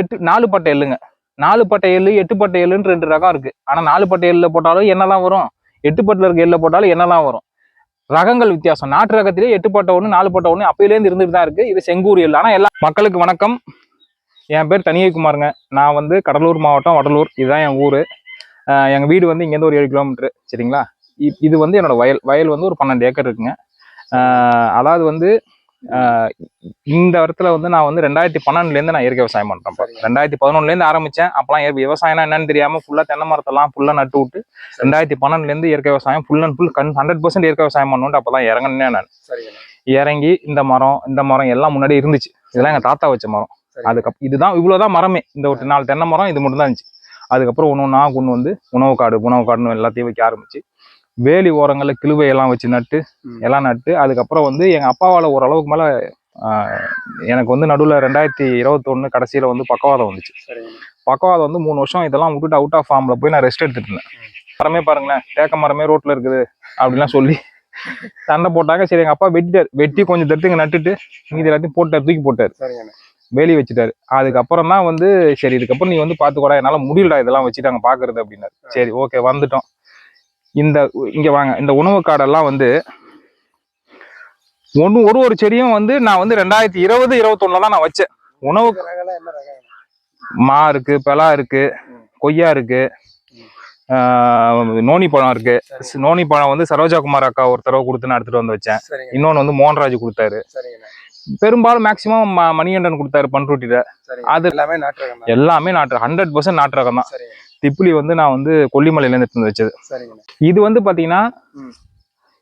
எட்டு நாலு பட்டை எள்ளுங்க. நாலு பட்டை எள்ளு எட்டு பட்டை எள்ளுன்னு ரெண்டு ரகம் இருக்கு. ஆனா நாலு பட்டை எள்ளுல போட்டாலும் என்னதான் வரும்? எட்டு பட்டில் இருக்க எள்ளுல போட்டாலும் என்னதான் வரும்? ரகங்கள் வித்தியாசம். நாட்டு ரகத்திலே எட்டு பட்டை ஒன்று நாலு பட்டை ஒன்று அப்பையிலேருந்து இருந்துட்டு தான் இருக்கு. இது செங்கூர் எள்ளு. ஆனால் எல்லா மக்களுக்கு வணக்கம். என் பேர் தனியகுமாருங்க. நான் வந்து கடலூர் மாவட்டம் வடலூர். இதுதான் என் ஊர். எங்கள் வீடு வந்து இங்கேருந்து ஒரு ஏழு கிலோமீட்ரு சரிங்களா? இ- இது வந்து என்னோடய வயல். வயல் வந்து ஒரு பன்னெண்டு ஏக்கர் இருக்குங்க. அதாவது வந்து இந்த இடத்துல வந்து நான் வந்து ரெண்டாயிரத்தி பன்னெண்டுலேருந்து நான் இயற்கை விவசாயம் பண்ணுறேன் ரெண்டாயிரத்தி பதினொன்றுலேருந்து ஆரம்பித்தேன் அப்போலாம் இயற்கை விவசாயம்னா என்னன்னு தெரியாமல் ஃபுல்லாக தென்னை மரத்தெல்லாம் ஃபுல்லாக நட்டு விட்டு ரெண்டாயிரத்தி பன்னெண்டுலேருந்து இயற்கை விவசாயம் ஃபுல் அண்ட் ஃபுல் கண் ஹண்ட்ரட் பர்சன்ட் இயற்கை விவசாயம் பண்ணணுன்ட்டு அப்போ தான் இறங்கினேன் நான். இறங்கி இந்த மரம் இந்த மரம் எல்லாம் முன்னாடி இருந்துச்சு. இதெல்லாம் எங்கள் தாத்தா வச்ச மரம். அதுக்கப்புறம் இதுதான் இவ்வளோதான் மரமே. இந்த ஒரு நாலு தென்னை மரம் இது மட்டும் தான் இருந்துச்சு. அதுக்கப்புறம் ஒன்று ஒன்றா கொண்டு வந்து உணவு காடு உணவு காடுன்னு எல்லாத்தையும் வைக்க ஆரம்பிச்சு. வேலி ஓரங்களில் கிழுவை எல்லாம் வச்சு நட்டு. எல்லாம் நட்டு அதுக்கப்புறம் வந்து எங்கள் அப்பாவால் ஓரளவுக்கு மேலே எனக்கு வந்து நடுவில் ரெண்டாயிரத்தி இருபத்தொன்று கடைசியில் வந்து பக்கவாதம் வந்துச்சு. பக்கவாதம் வந்து மூணு வருஷம் இதெல்லாம் விட்டுட்டு அவுட் ஆஃப் ஃபார்மில் போய் நான் ரெஸ்ட் எடுத்துட்டு இருந்தேன். மரமே பாருங்களேன் தேக்க மரமே ரோட்டில் இருக்குது அப்படிலாம் சொல்லி சண்டை போட்டாங்க. சரி எங்கள் அப்பா வெட்டிட்டார். வெட்டி கொஞ்சம் தடுத்து இங்கே நட்டுட்டு மீதி எல்லாத்தையும் போட்டார் தூக்கி போட்டார். வேலி வச்சுட்டாரு. அதுக்கப்புறம் தான் வந்து சரி இதுக்கப்புறம் நீ வந்து பார்த்துக்கூடா என்னால் முடியலடா இதெல்லாம் வச்சுட்டாங்க பார்க்கறது அப்படின்னாரு. சரி ஓகே வந்துட்டோம். இந்த இங்கே வாங்க இந்த உணவு காடெல்லாம் வந்து ஒன்று ஒரு ஒரு செடியும் வந்து நான் வந்து ரெண்டாயிரத்தி இருபது இருபத்தொன்னுல தான் நான் வச்சேன். உணவு மா இருக்கு பலா இருக்கு கொய்யா இருக்கு நோனி பழம் இருக்கு. நோனி பழம் வந்து சரோஜா குமார் அக்கா ஒரு தடவை கொடுத்து நான் எடுத்துட்டு வந்து வச்சேன். இன்னொன்று வந்து மோகன்ராஜ் கொடுத்தாரு. பெரும்பாலும் மேக்சிமம் மணிகண்டன் கொடுத்தாரு பண்ருட்டியில. அது எல்லாமே நாட்டு எல்லாமே நாட்டு ஹண்ட்ரட் பர்சன்ட் நாட்டு ரகம் தான் திப்புளி வந்து நான் வந்து கொல்லிமலையிலேருந்து எடுத்து வச்சது. சரிங்க. இது வந்து பார்த்தீங்கன்னா ம்.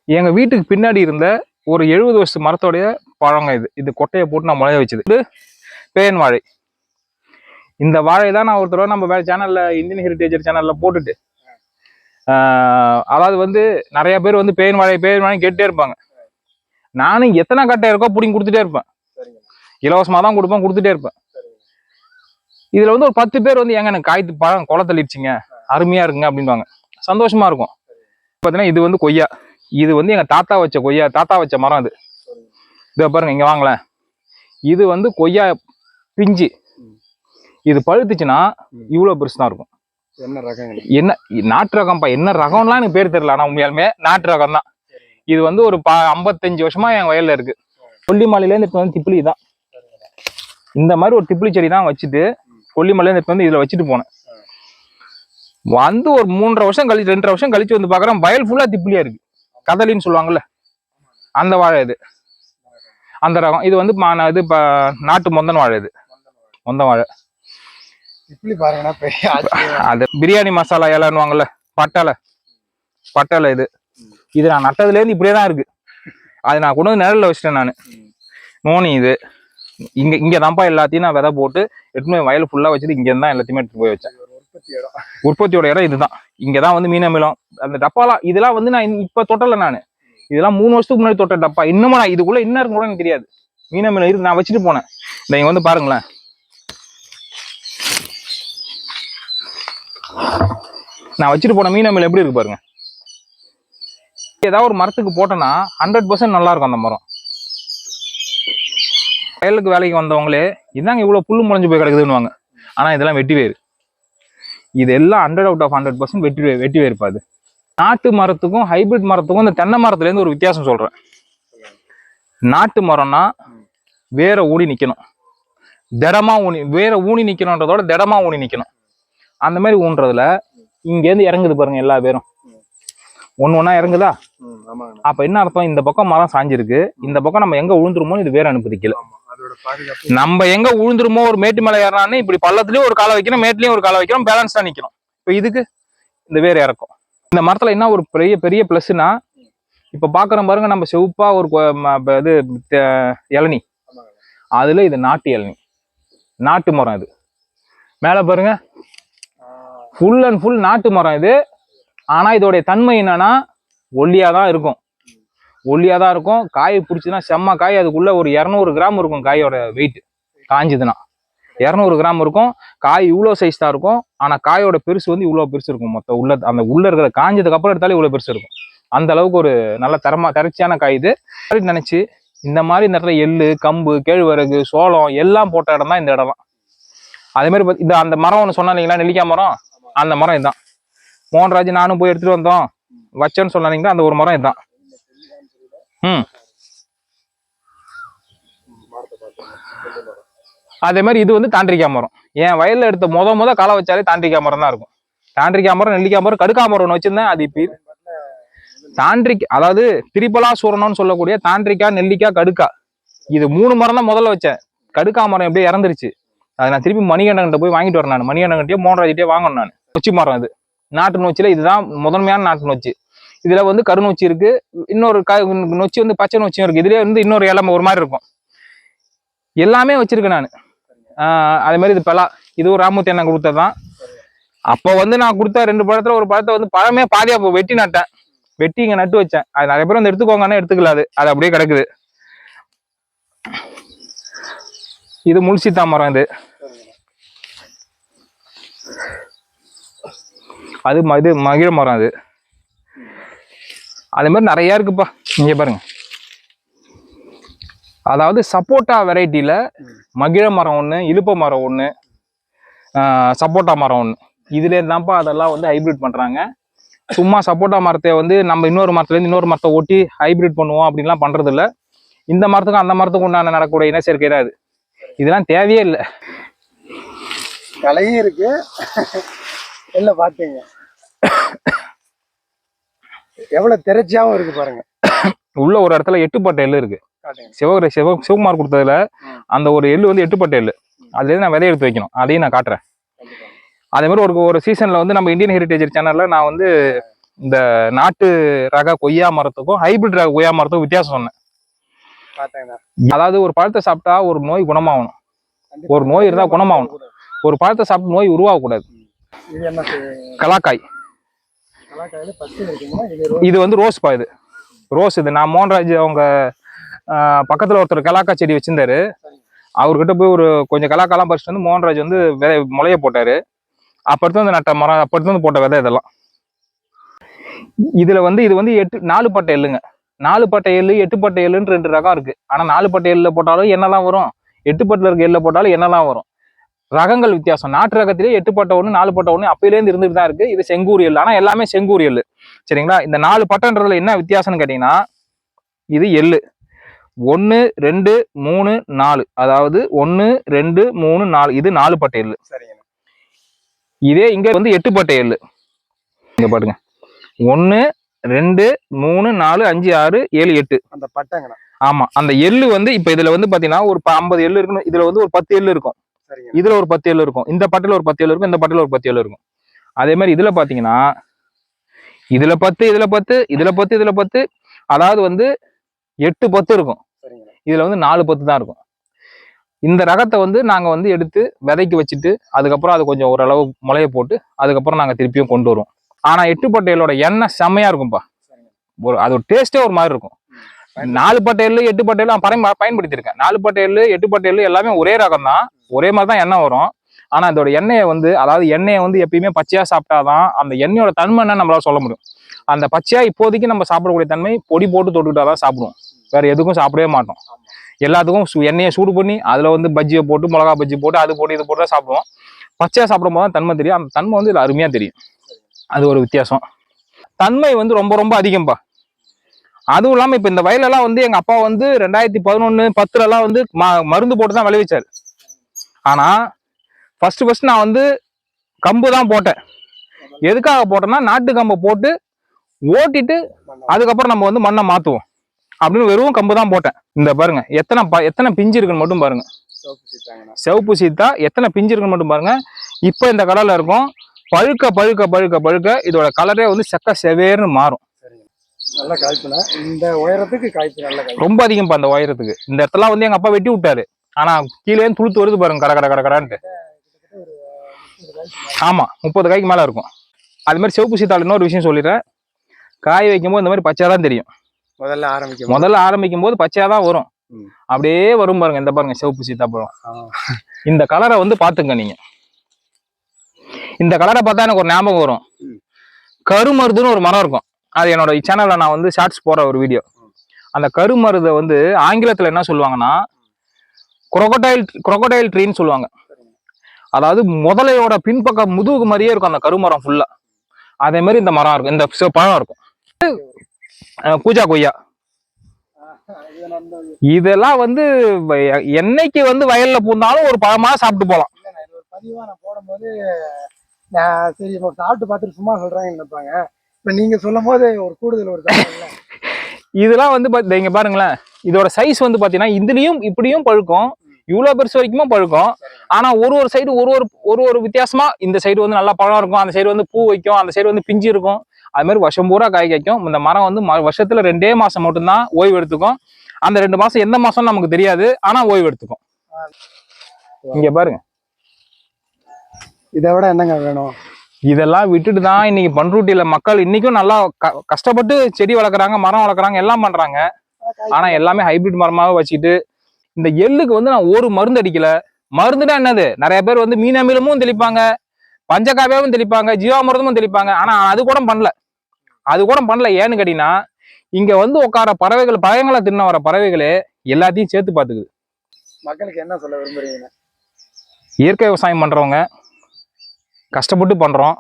எங்க வீட்டுக்கு பின்னாடி இருந்த ஒரு எழுபது வருஷத்து மரத்தோடைய பழங்க இது. இது கொட்டையை போட்டு நான் முளைய வச்சது. இது பேன் வாழை. இந்த வாழை தான் நான் ஒரு தடவை நம்ம வேற சேனல்ல இந்தியன் ஹெரிட்டேஜர் சேனல்ல போட்டுட்டு அதாவது வந்து நிறைய பேர் வந்து பேன் வாழை பேன் வாழை கேட்டுட்டே இருப்பாங்க. நானும் எத்தனை கட்டை இருக்கோ பிடிங்கி கொடுத்துட்டே இருப்பேன். இலவசமாக தான் கொடுப்பேன் கொடுத்துட்டே இருப்பேன். இதுல வந்து ஒரு பத்து பேர் வந்து எங்க எனக்கு காய்த்து பழம் கொலை தள்ளிடுச்சிங்க அருமையா இருக்குங்க அப்படின்வாங்க சந்தோஷமா இருக்கும். பார்த்தீங்கன்னா இது வந்து கொய்யா. இது வந்து எங்க தாத்தா வச்ச கொய்யா தாத்தா வச்ச மரம் சரிங்க இதை பாருங்க இங்க வாங்களேன். இது வந்து கொய்யா பிஞ்சு. இது பழுத்துச்சுன்னா ம். இவ்வளவு பெருசு தான் இருக்கும். என்ன ரகங்க என்ன நாட்டு ரகம்ப்பா என்ன ரகம்லாம் எனக்கு பேர் தெரியல. ஆனா உண்மையாலுமே நாட்டு ரகம் தான் இது வந்து ஒரு ப ஐம்பத்தஞ்சு வருஷமா என் வயல்ல இருக்கு. கொல்லிமலையிலேருந்து எடுத்து வந்து திப்பிலி தான் இந்த மாதிரி ஒரு திப்பிலி செடி தான் வச்சுட்டு கொல்லிமலையிலேருந்து எடுத்து வந்து இதுல வச்சுட்டு போனேன். வந்து ஒரு மூன்றரை வருஷம் கழிச்சு ரெண்டரை வருஷம் கழிச்சு வந்து பாக்குறேன் வயல் ஃபுல்லா திப்பிலியா இருக்கு. கதலின்னு சொல்லுவாங்கல்ல அந்த வாழை இது. அந்த ரகம். இது வந்து இது இப்ப நாட்டு மொந்தன் வாழை இது. மொந்தன் வாழை. அது பிரியாணி மசாலா இலைன்னுவாங்கல்ல பட்டலை பட்டலை இது. இது நான் நட்டதுலேருந்து இப்படியே தான் இருக்கு. அது நான் கொண்டு வந்து நிழல்ல வச்சிட்டேன் நான். நோனி இது. இங்க இங்க தான்ப்பா எல்லாத்தையும் நான் விதை போட்டு போய் வயல் ஃபுல்லா வச்சுட்டு இங்க தான் எல்லாத்தையுமே எடுத்து போய் வச்சேன். உற்பத்தியோட இடம் இதுதான். இங்க தான் வந்து மீன் அமிலம். அந்த டப்பாலாம் இதெல்லாம் வந்து நான் இப்ப தொட்டல நான். இதெல்லாம் மூணு வருஷத்துக்கு முன்னாடி தொட்ட டப்பா. இன்னமும் நான் இதுக்குள்ள என்ன இருக்கும் கூட எனக்கு தெரியாது. மீன் அமிலம் இருக்கு நான் வச்சுட்டு போனேன். இந்த இங்க வந்து பாருங்களேன். நான் வச்சுட்டு போன மீன் அமிலம் எப்படி இருக்கு பாருங்க. ஏதாவது ஒரு மரத்துக்கு போட்டோன்னா ஹண்ட்ரட் பர்சன்ட் நல்லா இருக்கும் அந்த மரம். வயலுக்கு வேலைக்கு வந்தவங்களே இதாங்க இவ்வளவு புல்லு முளைஞ்சு போய் கிடக்குதுன்னுவாங்க. ஆனா இதெல்லாம் வெட்டி வேறு இது எல்லாம் hundred out of hundred percent வெட்டி வெட்டி வேறுப்பாது நாட்டு மரத்துக்கும் ஹைபிரிட் மரத்துக்கும் இந்த தென்னை மரத்துலேருந்து ஒரு வித்தியாசம் சொல்றேன். நாட்டு மரம்னா வேற ஊனி நிக்கணும். திடமா ஊனி வேற ஊனி நிக்கணுன்றதோட திடமா ஊனி நிக்கணும். அந்த மாதிரி ஊன்றதுல இங்கேருந்து இறங்குது பாருங்க எல்லா பேரும் ஒண்ணு ஒண்ணா இறங்குதா? அப்ப என்ன அர்த்தம்? இந்த பக்கம் மரம் சாஞ்சிருக்கு. இந்த பக்கம் நம்ம எங்க விழுந்துருமோ இது வேற அனுப்பதிக்கல நம்ம எங்க விழுந்துருமோ ஒரு மேட்டு மேல ஏறான்னு இப்படி பள்ளத்துலயும் ஒரு காலை வைக்கிறோம் மேட்லயும் ஒரு காலை வைக்கிறோம் பேலன்ஸா நிக்கணும். இப்ப இதுக்கு இந்த வேர் இறக்கும். இந்த மரத்துல என்ன ஒரு பெரிய பெரிய பிளஸ்னா இப்ப பாக்குறோம் பாருங்க நம்ம செவப்பா ஒரு இது இளநி. அதுல இது நாட்டு இளநி. நாட்டு மரம் இது. மேல பாருங்க. ஃபுல் அண்ட் ஃபுல் நாட்டு மரம் இது. ஆனா இதோடைய தன்மை என்னன்னா ஒல்லியா தான் இருக்கும். ஒல்லியாக தான் இருக்கும். காய் பிடிச்சதுன்னா செம்ம காய். அதுக்குள்ளே ஒரு இரநூறு கிராம் இருக்கும் காயோட வெயிட் காஞ்சதுன்னா. இரநூறு கிராம் இருக்கும். காய் இவ்வளோ சைஸ் தான் இருக்கும். ஆனால் காயோட பெருசு வந்து இவ்வளோ பெருசு இருக்கும் மொத்தம். உள்ள அந்த உள்ளே இருக்கிற காஞ்சதுக்கு அப்புறம் எடுத்தாலே இவ்வளோ பெருசு இருக்கும். அந்த அளவுக்கு ஒரு நல்ல தரமா தரச்சியான காய் இது. அப்படி நினச்சி இந்த மாதிரி இந்த இடத்துல எள்ளு கம்பு கேழ்வரகு சோளம் எல்லாம் போட்ட இடம் தான் இந்த இடம்லாம் அதே மாதிரி பாத்தி- இந்த அந்த மரம் ஒன்று சொன்னீங்களா நெல்லிக்காய் மரம்? அந்த மரம் இதுதான். மோகன்ராஜ் நானும் போய் எடுத்துகிட்டு வந்தோம். வச்சேன்னு சொன்னீங்களா அந்த ஒரு மரம் இதுதான். அதே மாதிரி இது வந்து தாண்டிரிக்கா மரம். என் வயலில் எடுத்த முத முத களை வச்சாலே தாண்டிக்காய் மரம் தான் இருக்கும். தாண்டிரிக்கா மரம் நெல்லிக்காய் மரம் கடுக்கா மரம் ஒன்று வச்சுருந்தேன். அது இப்போ தாண்டிக் அதாவது திரிபலா சூரணம்னு சொல்லக்கூடிய தாண்டிரிக்கா நெல்லிக்காய் கடுக்கா. இது மூணு மரம் தான் முதல்ல வச்சேன். கடுக்கா மரம் எப்படியே இறந்துருச்சு. அதை நான் திருப்பி மணிகண்டன்கிட்ட போய் வாங்கிட்டு வரேன் நான். மணிகண்டன்கிட்டயே மோனராஜிட்டே வாங்கணும் நான். நொச்சி மரம் அது நாட்டு நொச்சியில் இதுதான் முதன்மையான நாட்டு நொச்சி. இதுல வந்து கருநொச்சி இருக்கு. இன்னொரு க நொச்சி வந்து பச்சை நொச்சியும் இருக்கு. இதுலயே வந்து இன்னொரு இலம்பு ஒரு மாதிரி இருக்கும். எல்லாமே வச்சிருக்கேன் நான். அதே மாதிரி இது பலா இது ஒரு ராமூர்த்தி அண்ணன் கொடுத்ததுதான். அப்போ வந்து நான் கொடுத்த ரெண்டு பழத்துல ஒரு பழத்தை வந்து பழமே பாதியா வெட்டி நட்டேன். வெட்டி இங்க நட்டு வச்சேன். அது நிறைய பேர் வந்து எடுத்துக்கோங்கன்னா எடுத்துக்கல அது. அது அப்படியே கிடக்குது. இது முள்சித்தா மரம் இது. அது ம- இது மகிழ மரம் அது. அதே மாதிரி நிறையா இருக்குப்பா. நீங்கள் பாருங்க. அதாவது சப்போட்டா வெரைட்டியில் மகிழ மரம் ஒன்று இழுப்ப மரம் ஒன்று சப்போட்டா மரம் ஒன்று இதுலேருந்து தான்ப்பா அதெல்லாம் வந்து ஹைபிரிட் பண்ணுறாங்க சும்மா சப்போட்டா மரத்தை வந்து நம்ம இன்னொரு மரத்துலேருந்து இன்னொரு மரத்தை ஓட்டி ஹைபிரிட் பண்ணுவோம் அப்படின்லாம் பண்ணுறதில்ல இந்த மரத்துக்கும் அந்த மரத்துக்கும் உண்டான நடக்கக்கூடிய இன சேர்க்கை தான் அது. இதெல்லாம் தேவையே இல்லை. கலையும் இருக்கு. என்ன பார்த்தீங்க எவ்வளவு திரைச்சியாவும் இருக்கு பாருங்க. உள்ள ஒரு இடத்துல எட்டுப்பட்ட எள்ளு இருக்கு. சிவகரை சிவ சிவகுமார் கொடுத்ததுல. அந்த ஒரு எள்ளு வந்து எட்டுப்பட்ட எள்ளு. அதுலேருந்து நான் விதை எடுத்து வைக்கணும். அதையும் நான் காட்டுறேன். அதே மாதிரி ஒரு ஒரு சீசன்ல வந்து நம்ம இந்தியன் ஹெரிட்டேஜ் சேனல்ல நான் வந்து இந்த நாட்டு ரக கொய்யா மரத்துக்கும் ஹைபிரிட் ரக கொய்யா மரத்துக்கும் வித்தியாசம் சொன்னேன். அதாவது ஒரு பழத்தை சாப்பிட்டா ஒரு நோய் குணமாகணும். ஒரு நோய் இருந்தா குணமாகணும். ஒரு பழத்தை சாப்பிட்டு நோய் உருவாகக்கூடாது. கலாக்காய். இது வந்து ரோஸ் பா இது. ரோஸ் இது. நான் மோகன்ராஜ் அவங்க பக்கத்தில் ஒருத்தர் கலாக்கா செடி வச்சிருந்தாரு. அவர்கிட்ட போய் ஒரு கொஞ்சம் கலாக்காலாம் பறிச்சுட்டு வந்து மோகன்ராஜ் வந்து விதை முளைய போட்டாரு. அப்படி வந்து நட்ட மரம் அப்படி வந்து போட்ட விதை இதெல்லாம். இதுல வந்து இது வந்து எட்டு நாலு பட்டை எள்ளுங்க. நாலு பட்டை எள்ளு எட்டு பட்டை எள்ளுன்னு ரெண்டு ரகம் இருக்கு. ஆனா நாலு பட்டை எள்ளில் போட்டாலும் என்னெல்லாம் வரும்? எட்டு பட்டில் இருக்க எள்ளில் போட்டாலும் என்னெல்லாம் வரும்? ரகங்கள் வித்தியாசம். நாட்டு ரகத்திலே எட்டு பட்டை ஒன்று நாலு பட்டை ஒன்று அப்பையிலேருந்து இருந்துட்டு தான் இருக்கு. இது செங்கூர் எள்ளு ஆனா எல்லாமே செங்கூர் எள்ளு சரிங்களா? இந்த நாலு பட்டன்றதுல என்ன வித்தியாசம்னு கேட்டீங்கன்னா இது எள்ளு. ஒன்று ரெண்டு மூணு நாலு. அதாவது ஒன்று ரெண்டு மூணு நாலு. இது நாலு பட்டை எள்ளு. சரிங்க. இதே இங்க வந்து எட்டு பட்டை எள்ளு. இங்க பாருங்க. ஒன்று ரெண்டு மூணு நாலு அஞ்சு ஆறு ஏழு எட்டு. அந்த பட்டைங்கண்ணா ஆமா. அந்த எள்ளு வந்து இப்ப இதுல வந்து பாத்தீங்கன்னா ஒரு ஐம்பது எள்ளு இருக்கணும் இதுல வந்து ஒரு பத்து எள்ளு இருக்கும். இதுல ஒரு பத்து எள்ளு இருக்கும். இந்த பட்டில ஒரு பத்து எள்ளு இருக்கும். இந்த பட்டில ஒரு பத்து எள்ளு இருக்கும். அதே மாதிரி இதுல பாத்தீங்கன்னா இதுல பத்து இதுல பத்து இதுல பத்து இதுல பத்து அதாவது வந்து எட்டு பத்து இருக்கும். இதுல வந்து நாலு பத்து தான் இருக்கும். இந்த ரகத்தை வந்து நாங்க வந்து எடுத்து விதைக்கு வச்சுட்டு அதுக்கப்புறம் அது கொஞ்சம் ஓரளவு முளைய போட்டு அதுக்கப்புறம் நாங்க திருப்பியும் கொண்டு வருவோம். ஆனா எட்டு பட்டையலோட எண்ணெய் செம்மையா இருக்கும்பா. ஒரு அது ஒரு டேஸ்டே ஒரு மாதிரி இருக்கும். நாலு பட்டையல் எட்டு பட்டையல் நான் பயன் பயன்படுத்தியிருக்கேன். நாலு பட்டையல் எட்டு பட்டையல் எல்லாமே ஒரே ரகம் தான் ஒரே மாதிரி தான் எண்ணெய் வரும். ஆனால் அதோட எண்ணெயை வந்து அதாவது எண்ணெயை வந்து எப்பயுமே பச்சையாக சாப்பிட்டாதான் அந்த எண்ணெயோட தன்மை என்ன நம்மளால சொல்ல முடியும். அந்த பச்சையாக இப்போதைக்கு நம்ம சாப்பிடக்கூடிய தன்மை பொடி போட்டு தொட்டுக்கிட்டா தான் சாப்பிடுவோம். வேற எதுக்கும் சாப்பிடவே மாட்டோம். எல்லாத்துக்கும் சு- எண்ணெயை சூடு பண்ணி அதில் வந்து பஜ்ஜியை போட்டு மிளகா பஜ்ஜி போட்டு அது போட்டு இது போட்டு தான் சாப்பிடுவோம். பச்சையாக சாப்பிடும் போது தான் தன்மை தெரியும். அந்த தன்மை வந்து இதில் அருமையாக தெரியும். அது ஒரு வித்தியாசம். தன்மை வந்து ரொம்ப ரொம்ப அதிகம்பா. அதுவும் இல்லாமல் இப்போ இந்த வயலெல்லாம் வந்து எங்கள் அப்பா வந்து ரெண்டாயிரத்தி பதினொன்னு பத்துலலாம் வந்து மருந்து போட்டு தான் விளைவிச்சார். ஆனா ஃபர்ஸ்ட் ஃபர்ஸ்ட் நான் வந்து கம்பு தான் போட்டேன். எதுக்காக போட்டேன்னா நாட்டு கம்பை போட்டு ஓட்டிட்டு அதுக்கப்புறம் நம்ம வந்து மண்ணை மாத்துவோம். அப்படின்னு வெறும் கம்பு தான் போட்டேன். இந்த பாருங்க எத்தனை ப- எத்தனை பிஞ்சு இருக்குன்னு மட்டும் பாருங்க. சிவப்பு சீத்தா எத்தனை பிஞ்சு இருக்குன்னு மட்டும் பாருங்க. இப்போ இந்த கலர்ல இருக்கும். பழுக்க பழுக்க பழுக்க பழுக்க இதோட கலரே வந்து செக்க செவேர்னு மாறும். நல்ல காய்ப்புண்ணா இந்த உயரத்துக்கு காய்ப்பு நல்ல ரொம்ப அதிகம்ப்பா அந்த உயரத்துக்கு. இந்த இடத்துல வந்து எங்க அப்பா வெட்டி விட்டாரு. ஆனா கீழே துளுத்து வருது பாருங்க கட கட கட கடன்ட்டு. ஆமா முப்பது காய்க்கு மேல இருக்கும். அது மாதிரி சிவப்பு சீத்தாள் இன்னொரு விஷயம் சொல்லிடுறேன். காய் வைக்கும்போது இந்த மாதிரி பச்சையா தான் தெரியும். முதல்ல ஆரம்பிக்கும் முதல்ல ஆரம்பிக்கும் போது பச்சையா தான் வரும். அப்படியே வரும் பாருங்க இந்த பாருங்க சிவப்பு சீத்தாப்பழம். இந்த கலரை வந்து பாத்துங்க நீங்க. இந்த கலரை பார்த்தா எனக்கு ஒரு ஞாபகம் வரும். கருமருதுன்னு ஒரு மரம் இருக்கும். அது என்னோட சேனல்ல நான் வந்து ஷார்ட்ஸ் போற ஒரு வீடியோ அந்த கருமருதை வந்து ஆங்கிலத்துல என்ன சொல்லுவாங்கன்னா குரோக்கடைல் குரோக்கடைல் ட்ரீன்னு சொல்லுவாங்க. அதாவது முதலையோட பின்பக்கம் முதுகு மாதிரியே இருக்கும் அந்த கருமரம் ஃபுல்லா அதே மாதிரி இந்த மரம் இருக்கும். இந்த பழம் இருக்கும். பூஜா கொய்யா. இதெல்லாம் வந்து என்னைக்கு வந்து வயல்ல பூந்தாலும் ஒரு பழமா சாப்பிட்டு போலாம். இல்லைண்ணா, இது ஒரு பதிவா நான் போடும்போது சரி இப்போ சாப்பிட்டு பார்த்துட்டு சும்மா சொல்றாங்கன்னு நினைப்பாங்க. இப்ப நீங்க சொல்லும் போது ஒரு கூடுதல் ஒரு இதெல்லாம் வந்து இங்க பாருங்களேன். இதோட சைஸ் வந்து பாத்தீங்கன்னா இதுலயும் இப்படியும் பழுக்கும். இவ்வளவு பெருசு வரைக்கும் பழுக்கும். ஆனா ஒரு ஒரு சைடு ஒரு ஒரு ஒரு ஒரு வித்தியாசமா இந்த சைடு வந்து நல்லா பழம் இருக்கும். அந்த சைடு வந்து பூ வைக்கும். அந்த சைடு வந்து பிஞ்சு இருக்கும். அது மாதிரி வருஷம் பூரா காய் காய்க்கும். இந்த மரம் வந்து வருஷத்துல ரெண்டே மாசம் மட்டும்தான் ஓய்வு எடுத்துக்கும். அந்த ரெண்டு மாசம் எந்த மாசம் நமக்கு தெரியாது. ஆனா ஓய்வு எடுத்துக்கும். இங்க பாருங்க. இதை விட என்னங்க வேணும்? இதெல்லாம் விட்டுட்டு தான் இன்னைக்கு பண்ருட்டியில மக்கள் இன்னைக்கும் நல்லா க- கஷ்டப்பட்டு செடி வளர்க்குறாங்க மரம் வளர்க்குறாங்க எல்லாம் பண்றாங்க. ஆனா எல்லாமே ஹைபிரிட் மரமாவே வச்சுக்கிட்டு இந்த எள்ளுக்கு வந்து நான் ஒரு மருந்து அடிக்கல. மருந்துனா என்னது? நிறைய பேர் வந்து மீனமிலமும் தெளிப்பாங்க பஞ்சகாவியாவும் தெளிப்பாங்க ஜீவாமிர்தமும் தெளிப்பாங்க. ஆனா அது கூட பண்ணல. அது கூட பண்ணல. ஏன்னு கேட்டீங்கன்னா இங்க வந்து உட்கார பறவைகள் பழங்களை தின்ன வர பறவைகளே எல்லாத்தையும் சேர்த்து பாத்துக்குது மக்களுக்கு என்ன சொல்ல விரும்புறீங்க? இயற்கை விவசாயம் பண்றவங்க கஷ்டப்பட்டு பண்றோம்.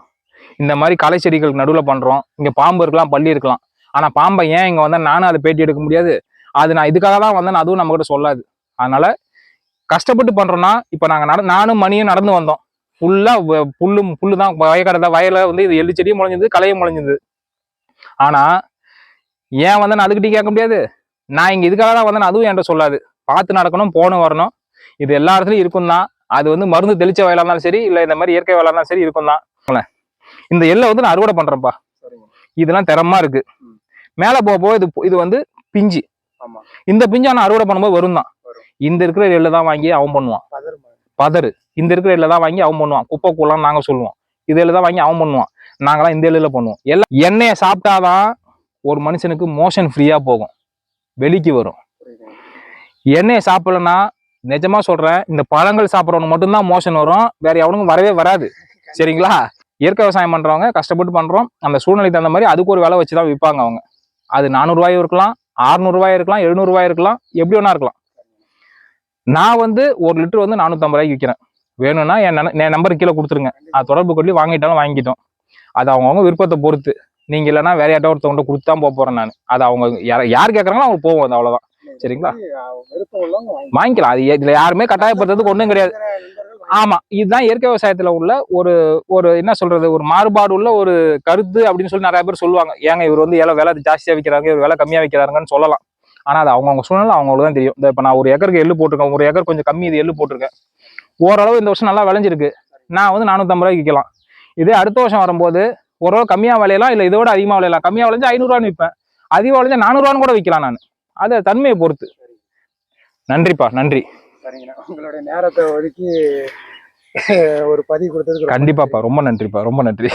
இந்த மாதிரி களை செடிகளுக்கு நடுவில் பண்றோம். இங்க பாம்பு இருக்கலாம் பள்ளி இருக்கலாம். ஆனா பாம்பை ஏன் இங்க வந்தா நானும் அதை பேட்டி எடுக்க முடியாது? அது நான் இதுக்காக தான் வந்தேன் அதுவும் நம்ம கிட்ட சொல்லாது. அதனால கஷ்டப்பட்டு பண்றோம்னா இப்ப நாங்க நட நானும் மணியும் நடந்து வந்தோம். ஃபுல்லா புல்லு புல்லு தான். வயக்கடை தான். வயல வந்து இது எள்ளு செடியும் முளைஞ்சது களையும் முளைஞ்சது. ஆனா ஏன் வந்தேன்னு அதுக்கிட்டே கேட்க முடியாது. நான் இங்க இதுக்காக தான் வந்தேன் அதுவும் என்கிட்ட சொல்லாது. பார்த்து நடக்கணும் போகணும் வரணும். இது எல்லா இடத்துலயும் இருக்கும் தான். அது வந்து மருந்து தெளிச்ச வயலா இருந்தாலும் சரி இல்ல இந்த மாதிரி இயற்கை வயலா இருந்தாலும் சரி இருக்கும் தான். இந்த எள்ளை வந்து நான் அறுவடை பண்றேன்ப்பா. இதெல்லாம் திறமா இருக்கு. ம். மேல போக போக இது இது வந்து பிஞ்சு. இந்த பிஞ்சு ஆனா அறுவடை பண்ணும்போது வரும் தான். இந்த இருக்கிற எள்ளு தான் வாங்கி அவன் பண்ணுவான். பதறு இந்த இருக்கிற எள்ளை தான் வாங்கி அவன் பண்ணுவான். குப்பை கூலாம் நாங்க சொல்லுவோம். இது எள்ளு தான் வாங்கி அவன் பண்ணுவான். நாங்களாம் இந்த எள்ளுல பண்ணுவோம். எல்லாம் எண்ணெயை சாப்பிட்டாதான் ஒரு மனுஷனுக்கு மோஷன் ஃப்ரீயா போகும். வெளிக்கு வரும். எண்ணெயை சாப்பிடலன்னா நிஜமா சொல்றேன் இந்த பழங்கள் சாப்பிட்றவனுக்கு மட்டும்தான் மோஷன் வரும். வேற எவனுக்கும் வரவே வராது. சரிங்களா? இயற்கை விவசாயம் பண்றவங்க கஷ்டப்பட்டு பண்றோம். அந்த சூழ்நிலைக்கு தகுந்த மாதிரி அதுக்கு ஒரு விலை வச்சு தான் விற்பாங்க அவங்க. அது நானூறுரூவாயும் இருக்கலாம் ஆறுநூறுவாயும் இருக்கலாம் எழுநூறுவாயும் இருக்கலாம் எப்படி வேணா இருக்கலாம் நான் வந்து ஒரு லிட்டர் வந்து நானூற்றம்பது ரூபாய்க்கு விற்கிறேன் வேணும்னா என் என் நம்பருக்கு கீழே கொடுத்துருங்க அது தொடர்பு கொள்ளி வாங்கிட்டாலும் வாங்கிட்டோம் அது அவங்கவுங்க விருப்பத்தை பொறுத்து நீங்கள் இல்லைன்னா வேற யார்ட்ட ஒருத்தவங்க கொடுத்து தான் போக போகிறேன் நான் அது அவங்க யார் யார் கேட்குறாங்களோ அவங்க போவோம் அது அவ்வளோதான் சரிங்களா? வாங்கிக்கலாம் அது இதில் யாருமே கட்டாயப்படுத்துறதுக்கு ஒன்றும் கிடையாது ஆமா இதுதான் இயற்கை விவசாயத்துல உள்ள ஒரு ஒரு என்ன சொல்றது ஒரு மாறுபாடு உள்ள ஒரு கருத்து அப்படின்னு சொல்லி நிறைய பேர் சொல்லுவாங்க. ஏங்க இவர் வந்து ஏழை விலை ஜாஸ்தியா விற்கிறாங்க இவர் விலை கம்மியா விற்கிறாங்கன்னு சொல்லலாம். ஆனா அது அவங்கவுங்க சூழ்நிலை அவங்களுக்கு தான் தெரியும். இந்த இப்ப நான் ஒரு ஏக்கருக்கு எள்ளு போட்டிருக்கேன் ஒரு ஏக்கர் கொஞ்சம் கம்மி இது எள்ளு போட்டிருக்கேன். ஓரளவு இந்த வருஷம் நல்லா விளைஞ்சிருக்கு. நான் வந்து நானூற்றம்பது ரூபாய்க்கு விற்கலாம் இதே அடுத்த வருஷம் வரும்போது ஓரளவு கம்மியா விளையலாம் இல்லை இதோட அதிகமா விளையலாம். கம்மியா விளைஞ்சு ஐநூறுரூவான்னு விற்பேன். அதிகமாக விளைஞ்சா நானூறுரூவான்னு கூட விற்கலாம் நான். அது தன்மையை பொறுத்து. நன்றிப்பா நன்றி. சரிங்கண்ணா உங்களுடைய நேரத்தை ஒதுக்கி ஒரு பதிவு கொடுத்ததுக்கு கண்டிப்பாப்பா ரொம்ப நன்றிப்பா. ரொம்ப நன்றி.